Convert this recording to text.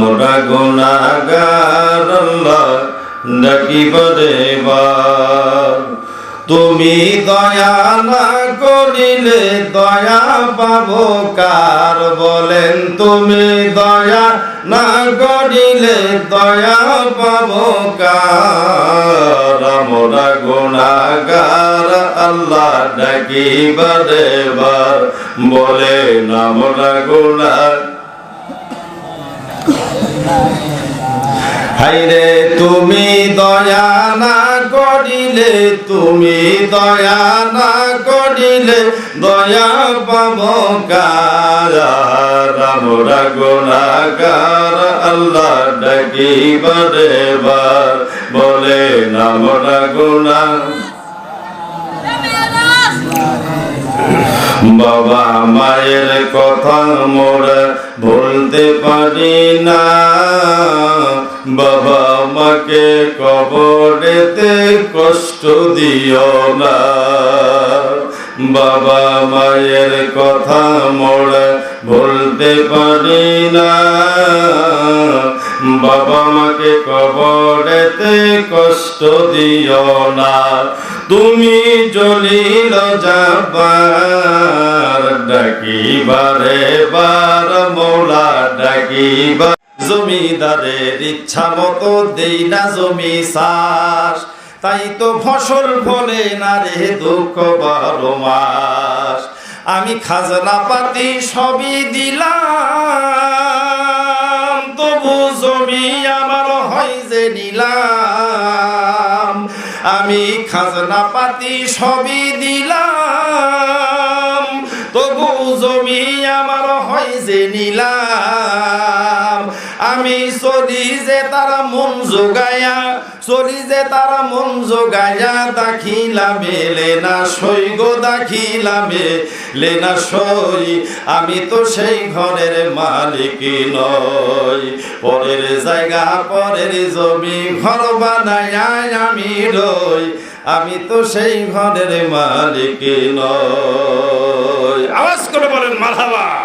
আমরা গুণাগার আল্লাহ দেবার। তুমি দয়া না করিলে দয়া পাব কার বলেন? তুমি দয়া না করিলে দয়া পাবো কার? আমরা গুণাগার আল্লাহ ডাকিবার এবার বলেন আমরা গুণা হাইরে, তুমি দয়া না করিলে, তুমি দয়া না করিলে, দয়া পাব কার? আমরা গুণাগার, আল্লাহ ডাকিবার এবার বলে আমরা গুণা। বাবা মায়ের কথা মোরা ভুলতে পারি না। বাবা মাকে কবরেতে কষ্ট দিও না। বাবা মায়ের কথা মোরা ভুলতে পারি না। বাবা মাকে কবরেতে কষ্ট দিও না। তুমি জলিল যাবার ডাকিবারে বার জমিদারের ইচ্ছা মতো দেই না জমি চাষ। তাই তো ফসল ফলে না রে দুঃখ বারো মাস। আমি খাজনা পাতি সবই দিলাম, তবু জমি আমার হয় যে নিলাম। আমি খাজনা পাতি সবই দিলাম, তবু জমি আমার হয় যে নিলাম। আমি চলি যে তারা মন যোগায়া চলি যে তারা মন যোগায়া দাখিলামে লেনা সই গো দাখিলামে লেনা সই। আমি তো সেই ঘরের মালিক নই। পরের জায়গা, পরের জমি, ঘর বানায় আমি রই। আমি তো সেই ঘরের মালিক নই। আওয়াজ করে বলেন মারহাবা